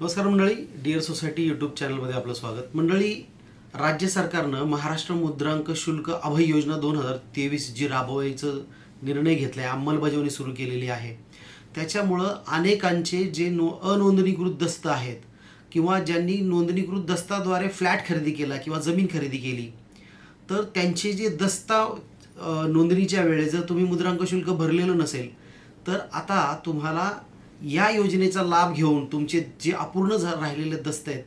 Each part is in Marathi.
नमस्कार मंडळी. डिअर सोसायटी यूट्यूब चॅनलमध्ये आपलं स्वागत. मंडळी राज्य सरकारनं महाराष्ट्र मुद्रांक शुल्क अभय योजना दोन हजार तेवीस जी राबवायचं निर्णय घेतला आहे अंमलबजावणी सुरू केलेली आहे. त्याच्यामुळं अनेकांचे जे नो अनोंदणीकृत दस्त आहेत किंवा ज्यांनी नोंदणीकृत दस्ताद्वारे फ्लॅट खरेदी केला किंवा जमीन खरेदी केली तर त्यांचे जे दस्ता नोंदणीच्या वेळेस जर तुम्ही मुद्रांक शुल्क भरलेलं नसेल तर आता तुम्हाला या योजनेचा लाभ घेऊन तुमचे जे अपूर्ण झा राहिलेले दस्त आहेत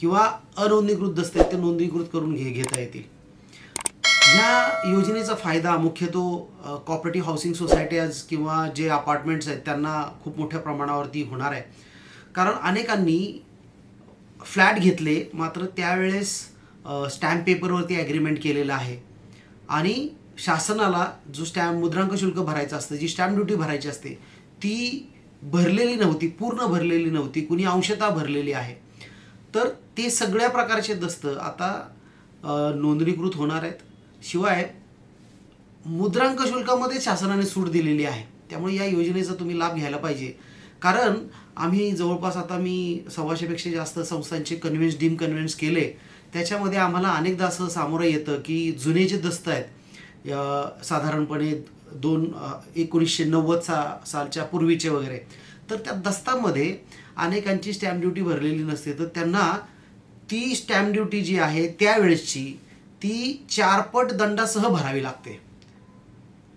किंवा अनोंदणीकृत दस्त आहेत ते नोंदणीकृत करून घे घेता येतील. या योजनेचा फायदा मुख्यतो कॉपरेटिव्ह हाऊसिंग सोसायटीज किंवा जे अपार्टमेंट्स आहेत त्यांना खूप मोठ्या प्रमाणावरती होणार आहे. कारण अनेकांनी फ्लॅट घेतले मात्र त्यावेळेस स्टॅम्प पेपरवरती ॲग्रीमेंट केलेलं आहे. आणि शासनाला जो स्टॅम्प मुद्रांक शुल्क भरायचं असतं जी स्टॅम्प ड्युटी भरायची असते ती भरलेली नव्हती पूर्ण भरलेली नव्हती कुणी अंशतः भरलेली आहे. तर ते सगळ्या प्रकारचे दस्त आता नोंदणीकृत होणार आहेत. शिवाय मुद्रांक शुल्कामध्ये शासनाने सूट दिलेली आहे. त्यामुळे या योजनेचा तुम्ही लाभ घ्यायला पाहिजे. कारण आम्ही जवळपास आता मी सव्वाशेपेक्षा जास्त संस्थांचे कन्व्हेन्स डीम कन्व्हेन्स केले. त्याच्यामध्ये आम्हाला अनेकदा असं सामोरं येतं की जुने जे दस्त आहेत साधारणपणे दोन एकोणीसशे नव्वद सा सालच्या पूर्वीचे वगैरे. तर त्या दस्तामध्ये अनेकांची स्टॅम्प ड्युटी भरलेली नसते. तर त्यांना ती स्टॅम्प ड्युटी जी आहे त्यावेळेसची ती चारपट दंडासह भरावी लागते.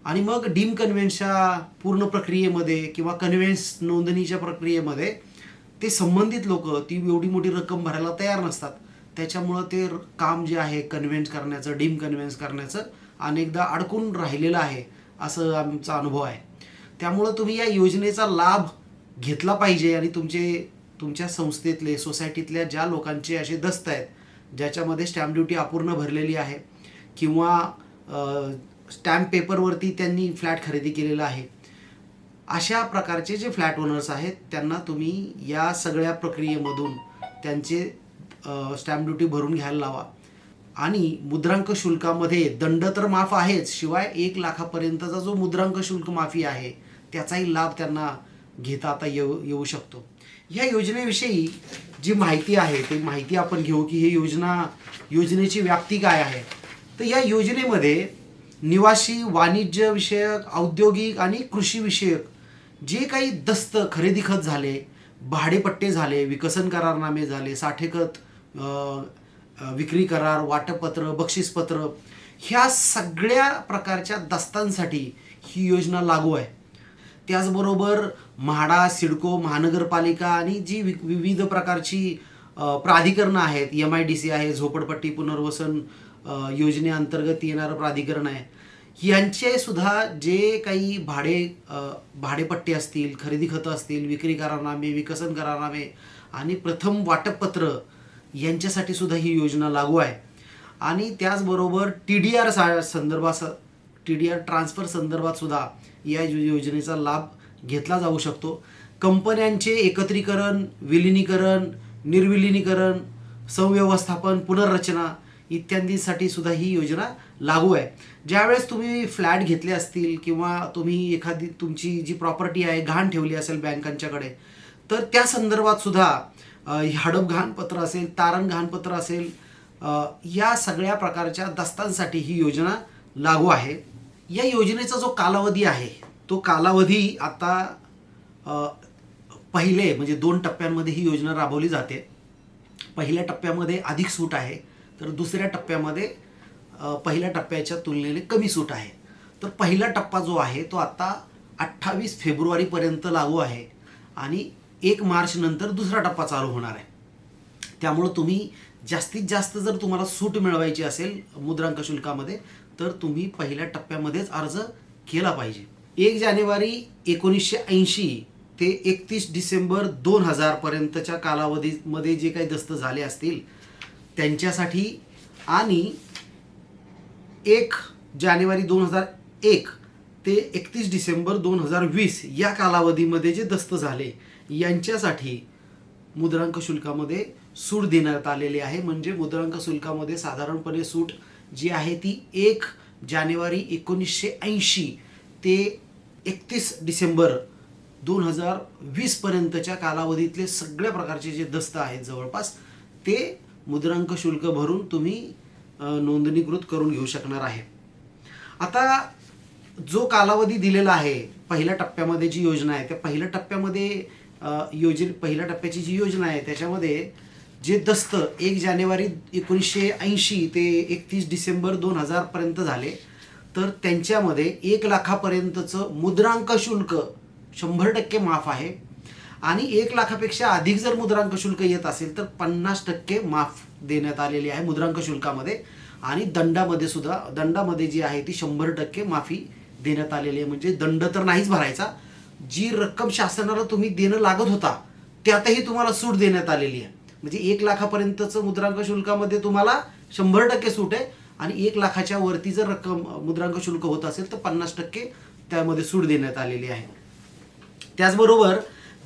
आणि मग डीम कन्व्हेन्सच्या पूर्ण प्रक्रियेमध्ये किंवा कन्व्हेन्स नोंदणीच्या प्रक्रियेमध्ये ते संबंधित लोक ती एवढी मोठी रक्कम भरायला तयार नसतात. त्याच्यामुळं ते काम जे आहे कन्व्हेन्स करण्याचं डीम कन्व्हेन्स करण्याचं अनेकदा अडकून राहिलेलं आहे. असं आमचा अनुभव आहे. त्यामुळं तुम्ही या योजनेचा लाभ घेतला पाहिजे आणि तुमचे तुमच्या संस्थेतले सोसायटीतल्या ज्या लोकांचे असे दस्त आहेत ज्याच्यामध्ये स्टॅम्प ड्युटी अपूर्ण भरलेली आहे किंवा स्टॅम्प पेपरवरती त्यांनी फ्लॅट खरेदी केलेला आहे अशा प्रकारचे जे फ्लॅट ओनर्स आहेत त्यांना तुम्ही या सगळ्या प्रक्रियेमधून त्यांचे स्टॅम्प ड्युटी भरून घ्यायला लावा. आणि मुद्रांक शुल्कामध्ये दंड तर माफ आहेच शिवाय एक लाखापर्यंतचा जो मुद्रांक शुल्क माफी आहे त्याचाही लाभ त्यांना घेता आता येऊ येऊ शकतो. ह्या योजनेविषयी जी माहिती आहे ती माहिती आपण घेऊ की ही योजना योजनेची व्याप्ती काय आहे. तर या योजनेमध्ये निवासी वाणिज्य विषयक औद्योगिक आणि कृषी विषयक जे काही दस्त खरेदी खत झाले भाडेपट्टे झाले विकसन करारनामे झाले साठेखत विक्री करार वाटपत्र बक्षीसपत्र ह्या सगळ्या प्रकारच्या दस्तांसाठी ही योजना लागू आहे. त्याचबरोबर म्हाडा सिडको महानगरपालिका आणि जी वि विविध प्रकारची प्राधिकरणं आहेत एम आय डी सी आहे झोपडपट्टी पुनर्वसन योजनेअंतर्गत येणारं प्राधिकरण आहे. यांचे सुद्धा जे काही भाडे भाडेपट्टी असतील खरेदी खतं असतील विक्री करारनामे विकसन करारनामे आणि प्रथम वाटपपत्र यांच्यासाठी सुद्धा ही योजना लागू आहे. आणि त्याचबरोबर टी डी आर सा संदर्भास टी डी आर ट्रान्सफर संदर्भात सुद्धा या योजनेचा लाभ घेतला जाऊ शकतो. कंपन्यांचे एकत्रीकरण विलिनीकरण निर्विलिनीकरण संव्यवस्थापन पुनर्रचना इत्यादींसाठी सुद्धा ही योजना लागू आहे. ज्यावेळेस तुम्ही फ्लॅट घेतले असतील किंवा तुम्ही एखादी तुमची जी प्रॉपर्टी आहे घाण ठेवली असेल बँकांच्याकडे तर त्या संदर्भात सुद्धा हडप घाणपत्र असेल तारण घाणपत्र असेल या सगळ्या प्रकारच्या दस्तांसाठी ही योजना लागू आहे. या योजनेचा जो कालावधी आहे तो कालावधी आता पहिले म्हणजे दोन टप्प्यांमध्ये ही योजना राबवली जाते. पहिल्या टप्प्यामध्ये अधिक सूट आहे तर दुसऱ्या टप्प्यामध्ये पहिल्या टप्प्याच्या तुलनेने कमी सूट आहे. तर पहिला टप्पा जो आहे तो आता अठ्ठावीस फेब्रुवारीपर्यंत लागू आहे. आणि एक मार्च नंतर दुसरा टप्पा चालू होणार आहे. त्यामुळं तुम्ही जास्तीत जास्त जर तुम्हाला सूट मिळवायची असेल मुद्रांक शुल्कामध्ये तर तुम्ही पहिल्या टप्प्यामध्येच अर्ज केला पाहिजे. एक जानेवारी एकोणीसशे ऐंशी ते एकतीस डिसेंबर दोन हजारपर्यंतच्या कालावधीमध्ये जे काही दस्त झाले असतील त्यांच्यासाठी आणि एक जानेवारी दोन हजार एक ते एकतीस डिसेंबर दोन हजार वीस या कालावधीमध्ये जे दस्त झाले यांच्यासाठी मुद्रांक शुल्कामध्ये सूट देण्यात आलेली आहे. म्हणजे मुद्रांक शुल्कामध्ये साधारणपणे सूट जी आहे ती एक जानेवारी एकोणीसशे ऐंशी ते एकतीस डिसेंबर दोन हजार वीसपर्यंतच्या कालावधीतले सगळ्या प्रकारचे जे दस्त आहेत जवळपास ते मुद्रांक शुल्क भरून तुम्ही नोंदणीकृत करून घेऊ शकणार आहे. आता जो कालावधी दिलेला आहे पहिल्या टप्प्यामध्ये जी योजना आहे त्या पहिल्या टप्प्यामध्ये योजने पहिल्या टप्प्याची जी योजना आहे त्याच्यामध्ये जे दस्त एक जानेवारी एकोणीसशे ऐंशी ते एकतीस डिसेंबर दोन हजारपर्यंत झाले तर त्यांच्यामध्ये एक लाखापर्यंतचं मुद्रांक शुल्क शंभर टक्के माफ आहे. आणि एक लाखापेक्षा अधिक जर मुद्रांक शुल्क येत असेल तर पन्नास टक्के माफ देण्यात आलेली आहे मुद्रांक शुल्कामध्ये. आणि दंडामध्ये सुद्धा दंडामध्ये जी आहे ती शंभर टक्के माफी देण्यात आलेली आहे. म्हणजे दंड तर नाहीच भरायचा जी रक्कम शासनाला तुम्ही देणं लागत होता त्यातही तुम्हाला सूट देण्यात आलेली आहे. म्हणजे एक लाखापर्यंतचं मुद्रांक शुल्कामध्ये तुम्हाला शंभर टक्के सूट आहे आणि एक लाखाच्या वरती जर रक्कम मुद्रांक शुल्क होत असेल तर पन्नास टक्के त्यामध्ये सूट देण्यात आलेली आहे. त्याचबरोबर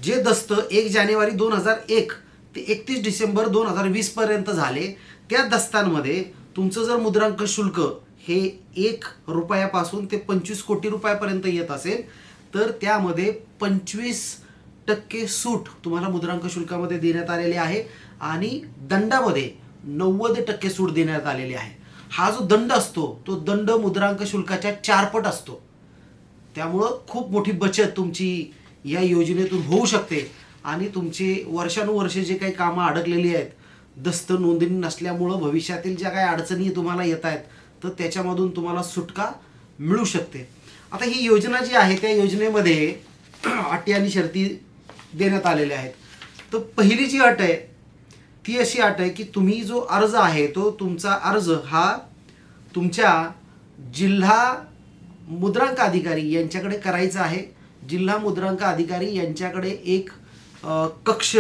जे दस्त एक जानेवारी दोन हजार एक ते एकतीस डिसेंबर दोन हजार वीस पर्यंत झाले त्या दस्तांमध्ये तुमचं जर मुद्रांक शुल्क हे एक रुपयापासून ते पंचवीस कोटी रुपयापर्यंत येत असेल तर त्यामध्ये पंचवीस टक्के सूट तुम्हाला मुद्रांक शुल्कामध्ये देण्यात आलेली आहे आणि दंडामध्ये नव्वद टक्के सूट देण्यात आलेली आहे. हा जो दंड असतो तो दंड मुद्रांक शुल्काच्या चारपट असतो. त्यामुळं खूप मोठी बचत तुमची या योजनेतून होऊ शकते आणि तुमचे वर्षानुवर्षे जे काही कामं अडकलेली आहेत दस्त नोंदणी नसल्यामुळं भविष्यातील ज्या काही अडचणी तुम्हाला येत आहेत तर त्याच्यामधून तुम्हाला सुटका मिळू शकते. आता ही योजना जी आहे त्या योजनेमध्ये अटी आणि शर्ती देण्यात आलेल्या आहेत. तर पहिली जी अट आहे ती अशी अट आहे की तुम्ही जो अर्ज आहे तो तुमचा अर्ज हा तुमच्या जिल्हा मुद्रांक अधिकारी यांच्याकडे करायचा आहे. जिल्हा मुद्रांक अधिकारी यांच्याकडे एक कक्ष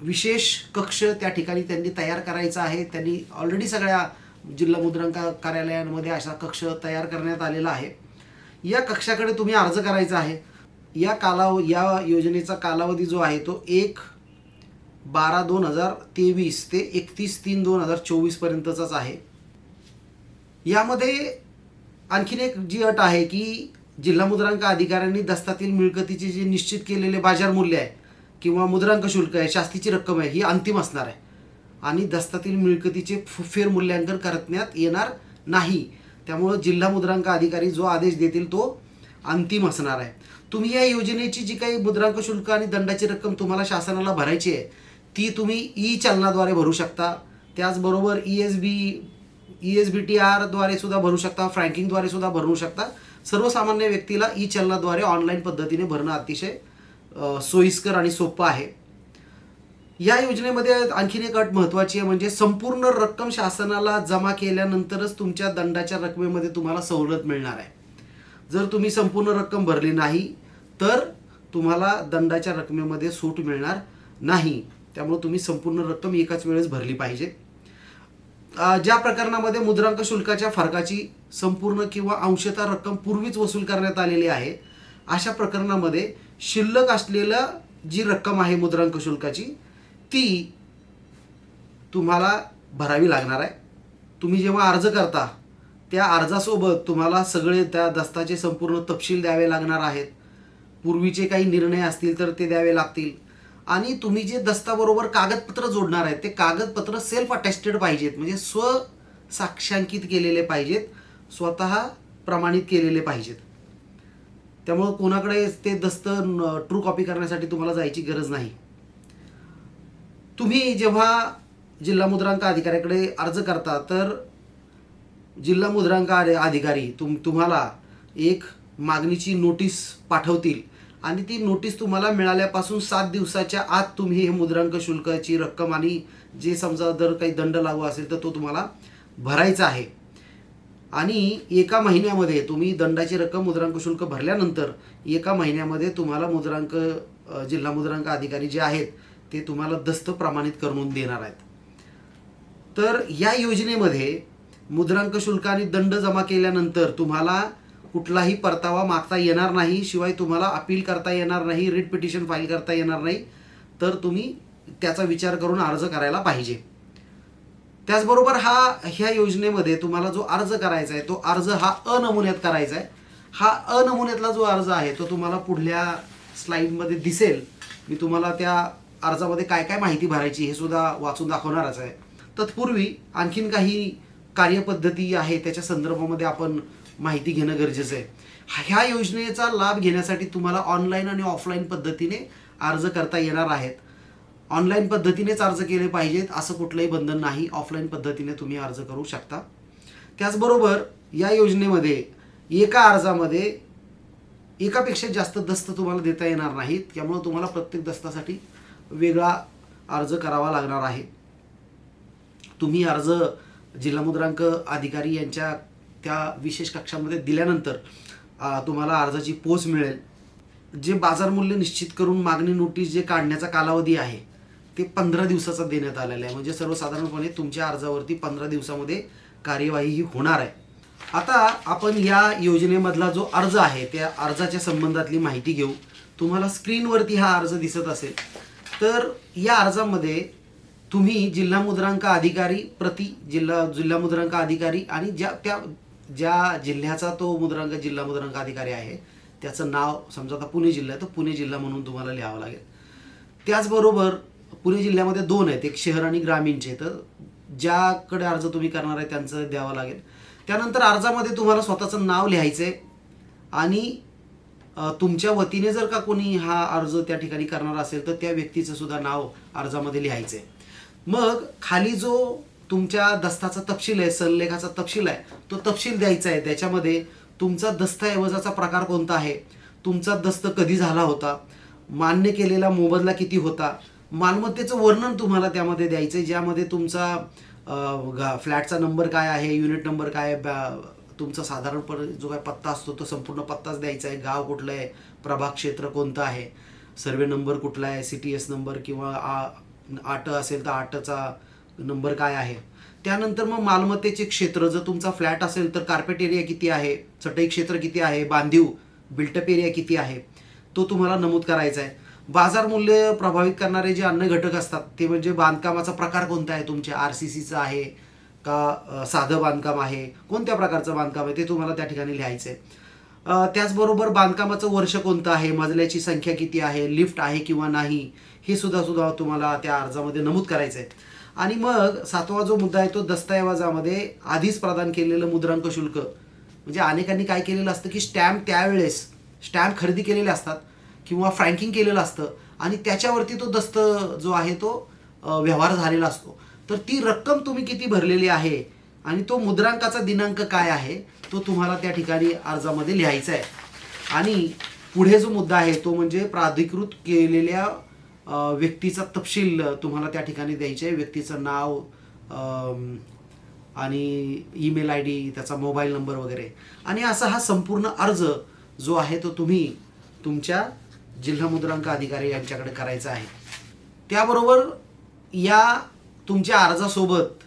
विशेष कक्ष त्या ठिकाणी त्यांनी तयार करायचा आहे. त्यांनी ऑलरेडी सगळ्या जिल्हा मुद्रांक कार्यालयांमध्ये असा कक्ष तयार करण्यात आलेला आहे. या कक्षाकडे तुम्ही अर्ज करायचा आहे. या कालाव या योजनेचा कालावधी जो आहे तो एक बारा दोन हजार तेवीस ते एकतीस तीन दोन हजार चोवीसपर्यंतचाच आहे. यामध्ये आणखीन एक जी अट आहे की जिल्हा मुद्रांक अधिकाऱ्यांनी दस्तातील मिळकतीचे जे निश्चित केलेले बाजार मूल्य आहे किंवा मुद्रांक शुल्क आहे शास्तीची रक्कम आहे ही अंतिम असणार आहे. आणि दस्तातील मिळकतीचे फेर फेरमूल्यांकन करण्यात येणार नाही. त्यामुळं जिल्हा मुद्रांक अधिकारी जो आदेश देतील तो अंतिम असणार आहे. तुम्ही या योजनेची जी काही मुद्रांक शुल्क आणि दंडाची रक्कम तुम्हाला शासनाला भरायची आहे ती तुम्ही ई चलनाद्वारे भरू शकता. त्याचबरोबर E S B E S B T आरद्वारे सुद्धा भरू शकता फ्रँकिंगद्वारे सुद्धा भरू शकता. सर्वसामान्य व्यक्तीला ई चलनाद्वारे ऑनलाईन पद्धतीने भरणं अतिशय सोयीस्कर आणि सोपं आहे. या योजनेमध्ये आणखीन एक अट महत्त्वाची आहे म्हणजे संपूर्ण रक्कम शासनाला जमा केल्यानंतरच तुमच्या दंडाच्या रकमेमध्ये तुम्हाला सवलत मिळणार आहे. जर तुम्ही संपूर्ण रक्कम भरली नाही तर तुम्हाला दंडाच्या रकमेमध्ये सूट मिळणार नाही. त्यामुळे तुम्ही संपूर्ण रक्कम एकाच वेळेस भरली पाहिजे. ज्या प्रकरणामध्ये मुद्रांक शुल्काच्या फरकाची संपूर्ण किंवा अंशतः रक्कम पूर्वीच वसूल करण्यात आलेली आहे अशा प्रकरणामध्ये शिल्लक असलेलं जी रक्कम आहे मुद्रांक शुल्काची ती तुम्हाला भरावी लागणार आहे. तुम्ही जेव्हा अर्ज करता त्या अर्जासोबत तुम्हाला सगळे त्या दस्ताचे संपूर्ण तपशील द्यावे लागणार आहेत. पूर्वीचे काही निर्णय असतील तर ते द्यावे लागतील. आणि तुम्ही जे दस्ताबरोबर कागदपत्र जोडणार आहेत ते कागदपत्र सेल्फ अटेस्टेड पाहिजेत. म्हणजे स्व साक्षांकित केलेले पाहिजेत स्वतः प्रमाणित केलेले पाहिजेत. त्यामुळं कोणाकडे ते दस्त ट्रू कॉपी करण्यासाठी तुम्हाला जायची गरज नाही. तुम्ही जेव्हा जिल्हा मुद्रांक अधिकाऱ्याकडे अर्ज करता तर जिल्हा मुद्रांक अधिकारी तुम तुम्हाला एक मागणीची नोटीस पाठवतील. आणि ती नोटीस तुम्हाला मिळाल्यापासून सात दिवसाच्या आत तुम्ही हे मुद्रांक शुल्काची रक्कम आणि जे समजा जर काही दंड लागू असेल तर तो तुम्हाला भरायचा आहे. आणि एका महिन्यामध्ये तुम्ही दंडाची रक्कम मुद्रांक शुल्क भरल्यानंतर एका महिन्यामध्ये तुम्हाला मुद्रांक जिल्हा मुद्रांक अधिकारी जे आहेत ते तुम्हाला दस्त प्रमाणित करून देणार आहेत. तर या योजनेमध्ये मुद्रांक शुल्क आणि दंड जमा केल्यानंतर तुम्हाला कुठलाही परतावा मागता येणार नाही शिवाय तुम्हाला अपील करता येणार नाही रिट पिटिशन फाईल करता येणार नाही तर तुम्ही त्याचा विचार करून अर्ज करायला पाहिजे. त्याचबरोबर हा ह्या योजनेमध्ये तुम्हाला जो अर्ज करायचा आहे तो अर्ज हा अनमुन्यात करायचा आहे. हा अनमुन्यातला जो अर्ज आहे तो तुम्हाला पुढल्या स्लाईडमध्ये दिसेल. मी तुम्हाला त्या अर्जामध्ये काय काय माहिती भरायची हे सुद्धा वाचून दाखवणारच आहे. तत्पूर्वी आणखीन काही कार्यपद्धती आहे त्याच्या संदर्भामध्ये आपण माहिती घेणं गरजेचं आहे. ह्या योजनेचा लाभ घेण्यासाठी तुम्हाला ऑनलाईन आणि ऑफलाईन पद्धतीने अर्ज करता येणार आहेत. ऑनलाईन पद्धतीनेच अर्ज केले पाहिजेत असं कुठलंही बंधन नाही. ऑफलाईन पद्धतीने तुम्ही अर्ज करू शकता. त्याचबरोबर या योजनेमध्ये एका अर्जामध्ये एकापेक्षा जास्त दस्त तुम्हाला देता येणार नाहीत. त्यामुळं तुम्हाला प्रत्येक दस्तासाठी वेगळा अर्ज करावा लागणार आहे. तुम्ही अर्ज जिल्हा मुद्रांक अधिकारी यांच्या त्या विशेष कक्षामध्ये दिल्यानंतर तुम्हाला अर्जाची पोच मिळेल. जे बाजार मूल्य निश्चित करून मागणी नोटीस जे काढण्याचा कालावधी आहे ते पंधरा दिवसाचा देण्यात आलेला आहे. म्हणजे सर्वसाधारणपणे तुमच्या अर्जावरती पंधरा दिवसामध्ये कार्यवाही ही होणार आहे. आता आपण या योजनेमधला जो अर्ज आहे त्या अर्जाच्या संबंधातली माहिती घेऊ. तुम्हाला स्क्रीनवरती हा अर्ज दिसत असेल. तर या अर्जामध्ये तुम्ही जिल्हा मुद्रांक अधिकारी प्रति जिल्हा जिल्हा मुद्रांक अधिकारी आणि ज्या त्या ज्या जिल्ह्याचा तो मुद्रांक जिल्हा मुद्रांक अधिकारी आहे त्याचं नाव समजा आता पुणे जिल्हा आहे तर पुणे जिल्हा म्हणून तुम्हाला लिहावं लागेल. त्याचबरोबर पुणे जिल्ह्यामध्ये दोन आहेत एक शहर आणि ग्रामीणचे. तर ज्याकडे अर्ज तुम्ही करणार आहे त्यांचं द्यावं लागेल. त्यानंतर अर्जामध्ये तुम्हाला स्वतःचं नाव लिहायचं आहे आणि तुमच्या वतीने जर का कोणी हा अर्ज त्या ठिकाणी करणार असेल तर त्या व्यक्तीचं सुद्धा नाव अर्जामध्ये लिहायचं आहे मग खाली जो तुमच्या दस्ताचा तपशील आहे सल्लेखाचा तपशील आहे तो तपशील द्यायचा आहे. त्याच्यामध्ये तुमचा दस्तऐवजाचा प्रकार कोणता आहे? तुमचा दस्त कधी झाला होता? मान्य केलेला मोबदला किती होता? मालमत्तेचं वर्णन तुम्हाला त्यामध्ये द्यायचं आहे ज्यामध्ये तुमचा फ्लॅटचा नंबर काय आहे युनिट नंबर काय आहे बॅ- तुमचा साधारणपणे जो काय पत्ता असतो तो संपूर्ण पत्ताच द्यायचा आहे. गाव कुठलं आहे प्रभाग क्षेत्र कोणतं आहे सर्वे नंबर कुठला आहे सी टी एस नंबर किंवा आ- आट असेल तर आटचा नंबर काय आहे. त्यानंतर मग मालमत्तेचे क्षेत्र जर तुमचा फ्लॅट असेल तर कार्पेट एरिया किती आहे चटई क्षेत्र किती आहे बांधीव बिल्टअप एरिया किती आहे तो तुम्हाला नमूद करायचा आहे. बाजार मूल्य प्रभावित करणारे जे अन्न घटक असतात ते म्हणजे बांधकामाचा प्रकार कोणता आहे तुमच्या? आर सी सीचा आहे का साधं बांधकाम आहे? कोणत्या प्रकारचं बांधकाम आहे? ते तुम्हाला त्या ठिकाणी लिहायचं आहे त्याचबरोबर बांधकामाचं वर्ष कोणतं आहे? मजल्याची संख्या किती आहे? लिफ्ट आहे किंवा नाही? हे सुद्धा सुद्धा तुम्हाला त्या अर्जामध्ये नमूद करायचं आहे आणि मग सातवा जो मुद्दा आहे तो दस्तऐवजामध्ये आधीच प्रदान केलेलं मुद्रांक शुल्क. म्हणजे अनेकांनी काय केलेलं असतं की स्टॅम्प त्यावेळेस स्टॅम्प खरेदी केलेले असतात किंवा फ्रँकिंग केलेलं असतं आणि त्याच्यावरती तो दस्त जो आहे तो व्यवहार झालेला असतो. तर ती रक्कम तुम्ही किती भरलेली आहे? आणि तो मुद्रांकाचा दिनांक काय आहे? तो तुम्हाला त्या ठिकाणी अर्जामध्ये लिहायचा आहे. आणि पुढे जो मुद्दा आहे तो म्हणजे प्राधिकृत केलेल्या व्यक्तीचा तपशील तुम्हाला त्या ठिकाणी द्यायचा आहे. व्यक्तीचं नाव आणि ईमेल आय डी त्याचा मोबाईल नंबर वगैरे. आणि असा हा संपूर्ण अर्ज जो आहे तो तुम्ही तुमच्या जिल्हा मुद्रांक अधिकारी यांच्याकडे करायचा आहे. त्याबरोबर या तुमच्या अर्जासोबत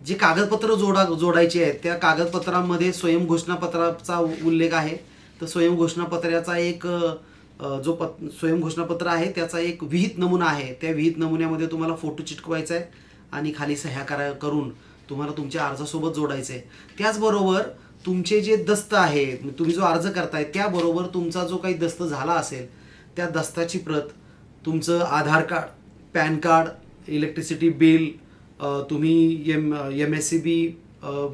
जे कागदपत्र जोडा जोडायचे आहेत त्या कागदपत्रामध्ये स्वयं घोषणापत्राचा उल्लेख आहे. तर स्वयं घोषणापत्राचा एक जो पत स्वयं घोषणापत्र आहे त्याचा एक विहित नमुना आहे. त्या विहित नमुन्यामध्ये तुम्हाला फोटो चिटकवायचा आहे आणि खाली सह्या करा करून तुम्हाला तुमच्या अर्जासोबत जोडायचं आहे. त्याचबरोबर तुमचे जे दस्त आहे तुम्ही जो अर्ज करताय त्याबरोबर तुमचा जो काही दस्त झाला असेल त्या दस्ताची प्रत तुमचं Aadhaar card PAN card electricity bill तुम्ही M M S C B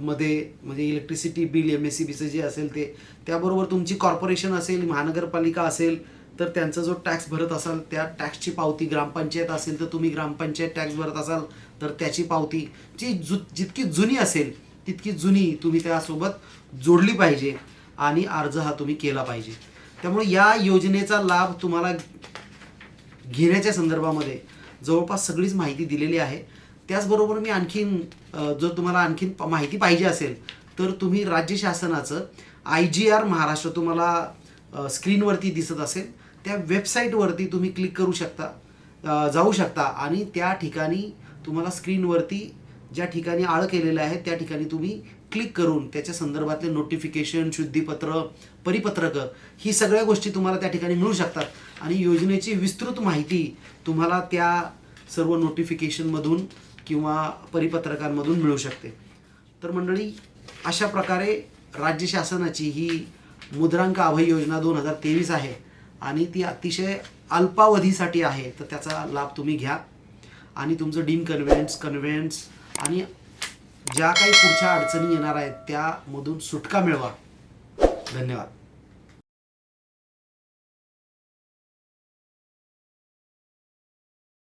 मध्ये म्हणजे electricity bill M S C बीचं जे असेल ते त्याबरोबर तुमची कॉर्पोरेशन असेल महानगरपालिका असेल तर त्यांचा जो टॅक्स भरत असाल त्या टॅक्सची पावती ग्रामपंचायत असेल तर तुम्ही ग्रामपंचायत टॅक्स भरत असाल तर त्याची पावती जी जु जितकी जुनी असेल तितकी जुनी तुम्ही त्यासोबत जोडली पाहिजे आणि अर्ज हा तुम्ही केला पाहिजे. त्यामुळे या योजनेचा लाभ तुम्हाला घेण्याच्या संदर्भामध्ये जवळपास सगळीच माहिती दिलेली आहे. त्याचबरोबर मी आणखीन जर तुम्हाला आणखीन माहिती पाहिजे असेल तर तुम्ही राज्य शासनाचं आय जी आर महाराष्ट्र तुम्हाला स्क्रीनवरती दिसत असेल. त्या वेबसाईटवरती तुम्ही क्लिक करू शकता जाऊ शकता आणि त्या ठिकाणी तुम्हाला स्क्रीनवरती ज्या ठिकाणी आळ केलेलं आहे त्या ठिकाणी तुम्ही क्लिक करून त्याच्या संदर्भातले नोटिफिकेशन शुद्धीपत्र परिपत्रकं ही सगळ्या गोष्टी तुम्हाला त्या ठिकाणी मिळू शकतात. आणि योजनेची विस्तृत माहिती तुम्हाला त्या सर्व नोटिफिकेशनमधून किंवा परिपत्रकांमधून मिळू शकते. तर मंडळी अशा प्रकारे राज्य शासनाची ही मुद्रांक अभय योजना दोन हजार तेवीस आहे आणि ती अतिशय अल्पावधीसाठी आहे. तर त्याचा लाभ तुम्ही घ्या. आणि तुमचं डीम कन्व्हेन्स कन्व्हेन्स आणि ज्या काही पुढच्या अडचणी येणार आहेत त्यामधून सुटका मिळवा. धन्यवाद.